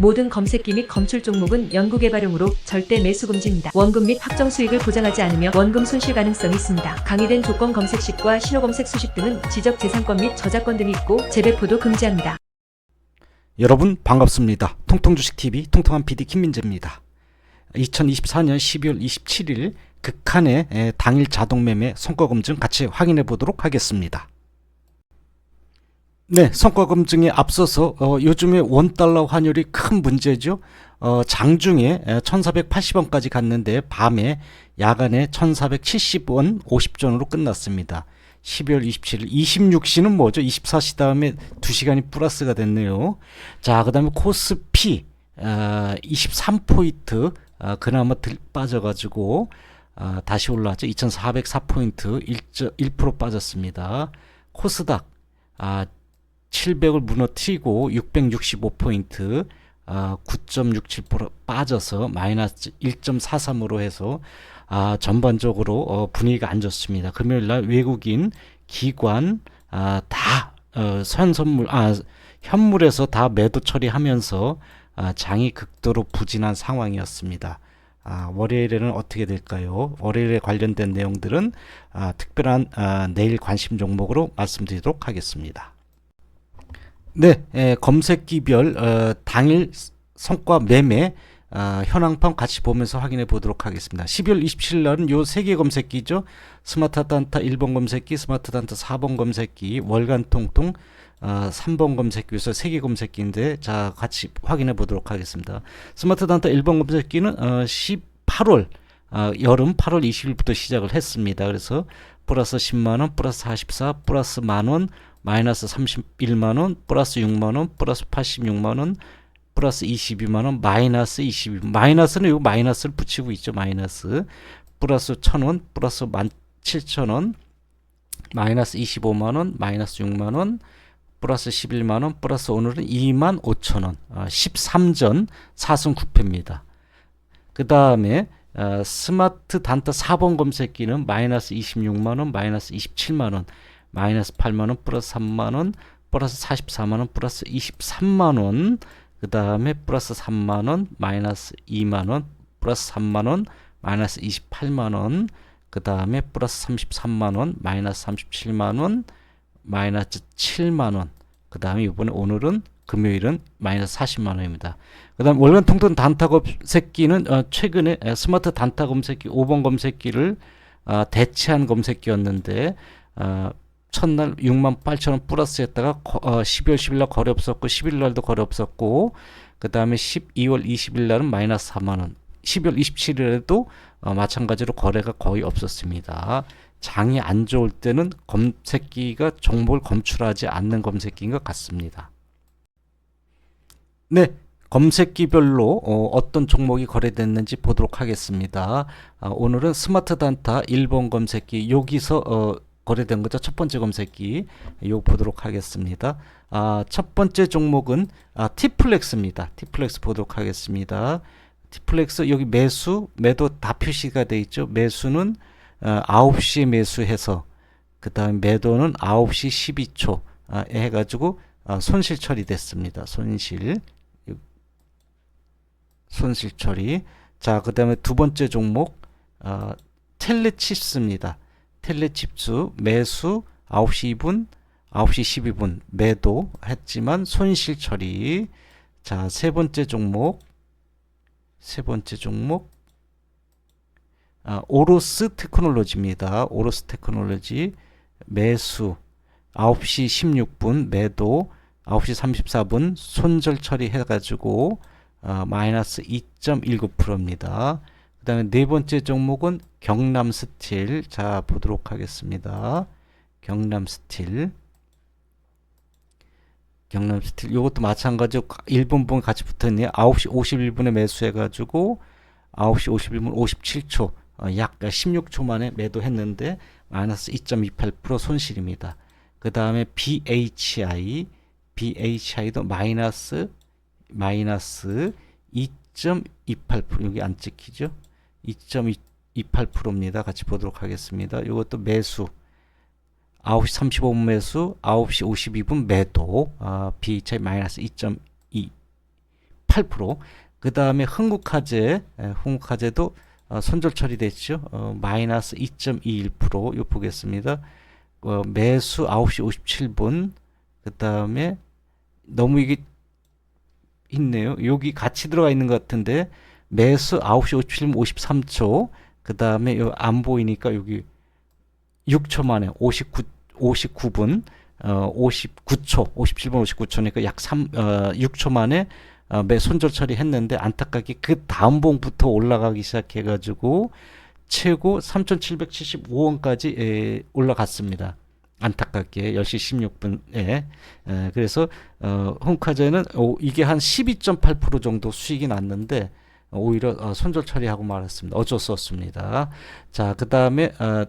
모든 검색기 및 검출 종목은 연구개발용으로 절대 매수 금지입니다. 원금 및 확정 수익을 보장하지 않으며 원금 손실 가능성이 있습니다. 강의된 조건 검색식과 신호 검색 수식 등은 지적 재산권 및 저작권 등이 있고 재배포도 금지합니다. 여러분 반갑습니다. 통통주식TV 통통한 PD 김민재입니다. 2024년 12월 27일 극한의 에, 당일 자동매매 성과검증 같이 확인해 보도록 하겠습니다. 네, 성과 검증에 앞서서 어, 요즘에 원 달러 환율이 큰 문제죠. 어, 장중에 1480원까지 갔는데 밤에 야간에 1470원 50전으로 끝났습니다. 12월 27일 26시는 뭐죠? 24시 다음에 2시간이 플러스가 됐네요. 자, 그 다음에 코스피 어, 23포인트 어, 그나마 들 빠져가지고 어, 다시 올라왔죠. 2404포인트 1% 빠졌습니다. 코스닥 아, 700을 무너뜨리고 665포인트 아, 9.67% 빠져서 마이너스 1.43으로 해서 아, 전반적으로 어, 분위기가 안 좋습니다. 금요일 날 외국인 기관 아, 다 어, 선선물 아 현물에서 다 매도 처리하면서 아, 장이 극도로 부진한 상황이었습니다. 아, 월요일에는 어떻게 될까요? 월요일에 관련된 내용들은 아, 특별한 아, 내일 관심 종목으로 말씀드리도록 하겠습니다. 네, 에, 검색기별 어, 당일 성과 매매 아, 현황판 같이 보면서 확인해 보도록 하겠습니다. 12월 27일 날은 요 세 개 검색기죠. 스마트 단타 1번 검색기, 스마트 단타 4번 검색기, 월간 통통 아, 3번 검색기에서 세 개 검색기인데 자 같이 확인해 보도록 하겠습니다. 스마트 단타 1번 검색기는 어, 18월 아, 여름 8월 20일부터 시작을 했습니다. 그래서 플러스 10만원, 플러스 44, 플러스 만원, 마이너스 31만원, 플러스 6만원, 플러스 86만원, 플러스 22만원, 마이너스 22, 마이너스는 요 마이너스를 붙이고 있죠. 마이너스. 플러스 1000원, 플러스 17,000원, 마이너스 25만원, 마이너스 6만원, 플러스 11만원, 플러스 오늘은 2만 5천원, 아, 13전 4승 9패입니다. 그 다음에 어, 스마트 단타 4번 검색기는 마이너스 26만원, 마이너스 27만원, 마이너스 8만원, 플러스 3만원, 플러스 44만원, 플러스 23만원, 그 다음에 플러스 3만원, 마이너스 2만원, 플러스 3만원, 마이너스 28만원, 그 다음에 플러스 33만원, 마이너스 37만원, 마이너스 7만원, 그 다음에 이번에 오늘은 금요일은 마이너스 40만 원입니다. 그 다음 월간 통통 단타 검색기는 어, 최근에 에, 스마트 단타 검색기 5번 검색기를 어, 대체한 검색기였는데 어, 첫날 6만 8천 원 플러스 했다가 거, 어, 12월 10일 날 거래 없었고 11일 날도 거래 없었고 그 다음에 12월 20일 날은 마이너스 4만 원 12월 27일에도 어, 마찬가지로 거래가 거의 없었습니다. 장이 안 좋을 때는 검색기가 정보를 검출하지 않는 검색기인 것 같습니다. 네, 검색기별로 어, 떤 종목이 거래됐는지 보도록 하겠습니다. 아, 오늘은 스마트 단타 1번 검색기 여기서 어, 거래된 거죠. 첫 번째 검색기 요 보도록 하겠습니다. 아, 첫 번째 종목은 아, 티플렉스입니다. 티플렉스 보도록 하겠습니다. 티플렉스 여기 매수 매도 다 표시가 돼 있죠. 매수는 어, 9시에 매수해서 그 다음 매도는 9시 12초 아, 해가지고 아, 손실 처리됐습니다. 손실 손실 처리. 자, 그 다음에 두 번째 종목, 어, 텔레칩스입니다. 텔레칩스 매수 9시 2분, 9시 12분 매도 했지만 손실 처리. 자, 세 번째 종목, 세 번째 종목, 아, 오로스 테크놀로지입니다. 오로스 테크놀로지 매수 9시 16분 매도 9시 34분 손절 처리해가지고 어, 마이너스 2.19%입니다. 그 다음에 네 번째 종목은 경남 스틸. 자, 보도록 하겠습니다. 경남 스틸. 경남 스틸. 이것도 마찬가지로 1분분 같이 붙어 있네요. 9시 51분에 매수해가지고 9시 51분 57초, 어, 약 16초 만에 매도했는데 마이너스 2.28% 손실입니다. 그 다음에 BHI. BHI도 마이너스 마이너스 2.28% 여기 안 찍히죠? 2.28%입니다. 같이 보도록 하겠습니다. 이것도 매수 9시 35분 매수 9시 52분 매도 아, BHI 마이너스 2.2 8%. 그 다음에 흥국화재, 에, 흥국화재도 어, 손절 처리됐죠. 어, 마이너스 2.21%. 이거 보겠습니다. 어, 매수 9시 57분. 그 다음에 너무 이게 있네요. 여기 같이 들어가 있는 것 같은데 매수 9시 57분 53초. 그 다음에 안 보이니까 여기 6초 만에 59 59분 어 59초 57분 59초니까 약 3, 어, 6초 만에 어, 매 손절 처리했는데 안타깝게 그 다음 봉부터 올라가기 시작해가지고 최고 3,775원까지 에, 올라갔습니다. 안타깝게 10시 16분에 에, 그래서 어, 홍카제는 어, 이게 한 12.8% 정도 수익이 났는데 오히려 어, 손절 처리하고 말았습니다. 어쩔 수 없습니다. 자, 그 다음에 어,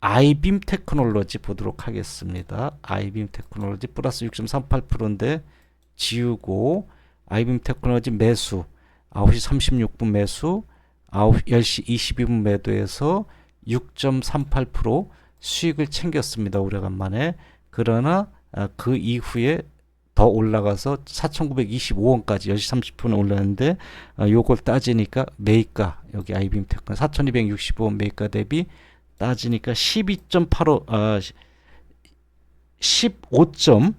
아이빔 테크놀로지 보도록 하겠습니다. 아이빔 테크놀로지 플러스 6.38%인데 지우고 아이빔 테크놀로지 매수 9시 36분 매수 9, 10시 22분 매도해서 6.38% 수익을 챙겼습니다. 오래간만에. 그러나 아, 그 이후에 더 올라가서 4,925원까지 10시 30분에 올랐는데 아, 요걸 따지니까 매입가 여기 아이빔 테크놀 4,265원 매입가 대비 따지니까 12.85 아, 15점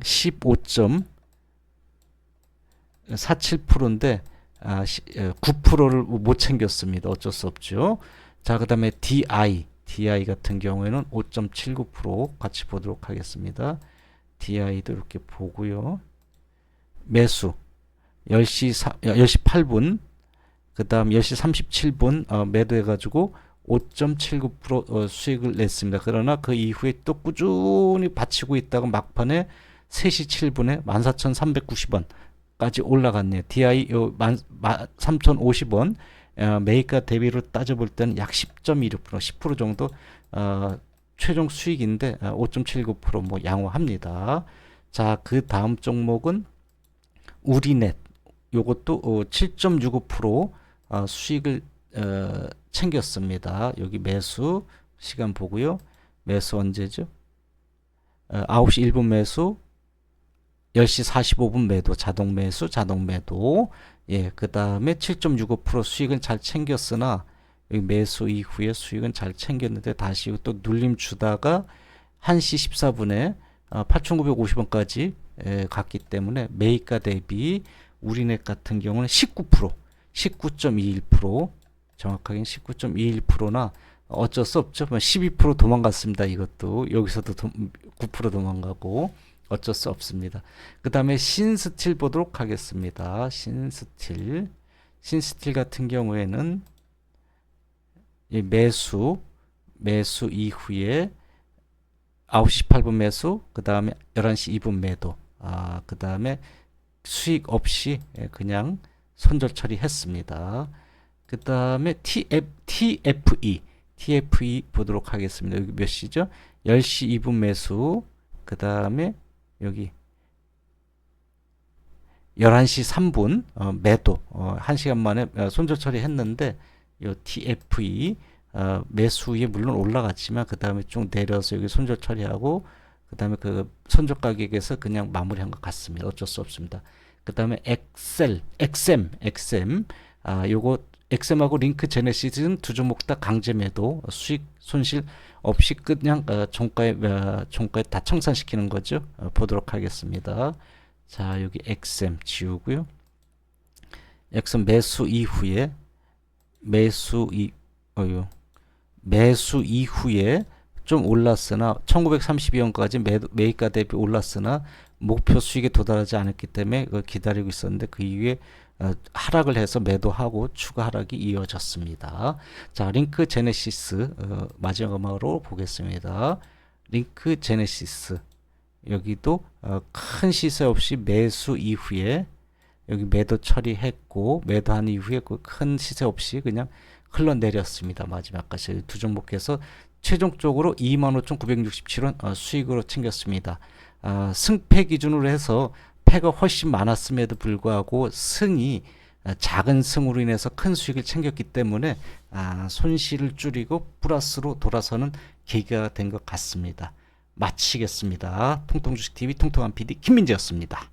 15.47%인데 아, 9%를 못 챙겼습니다. 어쩔 수 없죠. 자, 그다음에 DI DI 같은 경우에는 5.79% 같이 보도록 하겠습니다. DI도 이렇게 보고요. 매수 10시 4, 10시 8분 그 다음 10시 37분 어, 매도해 가지고 5.79% 어, 수익을 냈습니다. 그러나 그 이후에 또 꾸준히 받치고 있다가 막판에 3시 7분에 14,390원까지 올라갔네요. DI 요 3,050원 어, 매입가 대비로 따져볼 때는 약 10.16% 10% 정도 어, 최종 수익인데 어, 5.79%뭐 양호합니다. 자, 그 다음 종목은 우리넷 요것도 어, 7.65% 어, 수익을 어, 챙겼습니다. 여기 매수 시간 보고요. 매수 언제죠? 어, 9시 1분 매수 10시 45분 매도 자동 매수 자동 매도 예, 그 다음에 7.65% 수익은 잘 챙겼으나 매수 이후에 수익은 잘 챙겼는데 다시 또 눌림 주다가 1시 14분에 어, 8,950원까지 에, 갔기 때문에 매입가 대비 우리넷 같은 경우는 19% 19.21% 정확하게는 19.21%나 어쩔 수 없죠. 12% 도망갔습니다. 이것도 여기서도 도, 9% 도망가고 어쩔 수 없습니다. 그 다음에 신스틸 보도록 하겠습니다. 신스틸 신스틸 같은 경우에는 이 매수 매수 이후에 9시 8분 매수 그 다음에 11시 2분 매도 아, 그 다음에 수익 없이 그냥 손절 처리했습니다. 그 다음에 TF, TFE TFE 보도록 하겠습니다. 여기 몇 시죠? 10시 2분 매수 그 다음에 여기 11시 3분 어, 매도 어, 1시간 만에 어, 손절 처리했는데 요 TFE 어, 매수에 물론 올라갔지만 그 다음에 쭉 내려서 여기 손절 처리하고 그 다음에 그 손절 가격에서 그냥 마무리한 것 같습니다. 어쩔 수 없습니다. 그 다음에 엑셀, 엑셈, 엑셈 아 요거 엑셈하고 링크 제네시스는 두 종목 다 강제 매도 수익 손실 없이 그냥 어, 종가에 어, 종가에 다 청산시키는 거죠. 어, 보도록 하겠습니다. 자 여기 엑셈 지우고요. 엑셈 매수 이후에 매수 이 어유 매수 이후에 좀 올랐으나 1932원까지 매, 매입가 대비 올랐으나 목표 수익에 도달하지 않았기 때문에 기다리고 있었는데 그 이후에 어, 하락을 해서 매도하고 추가 하락이 이어졌습니다. 자, 링크 제네시스 어, 마지막으로 보겠습니다. 링크 제네시스 여기도 어, 큰 시세 없이 매수 이후에 여기 매도 처리했고 매도한 이후에 그 큰 시세 없이 그냥 흘러내렸습니다. 마지막까지 두 종목에서 최종적으로 25,967원 어, 수익으로 챙겼습니다. 아, 승패 기준으로 해서 패가 훨씬 많았음에도 불구하고 승이 어, 작은 승으로 인해서 큰 수익을 챙겼기 때문에 아, 손실을 줄이고 플러스로 돌아서는 계기가 된 것 같습니다. 마치겠습니다. 통통주식TV 통통한 PD 김민재였습니다.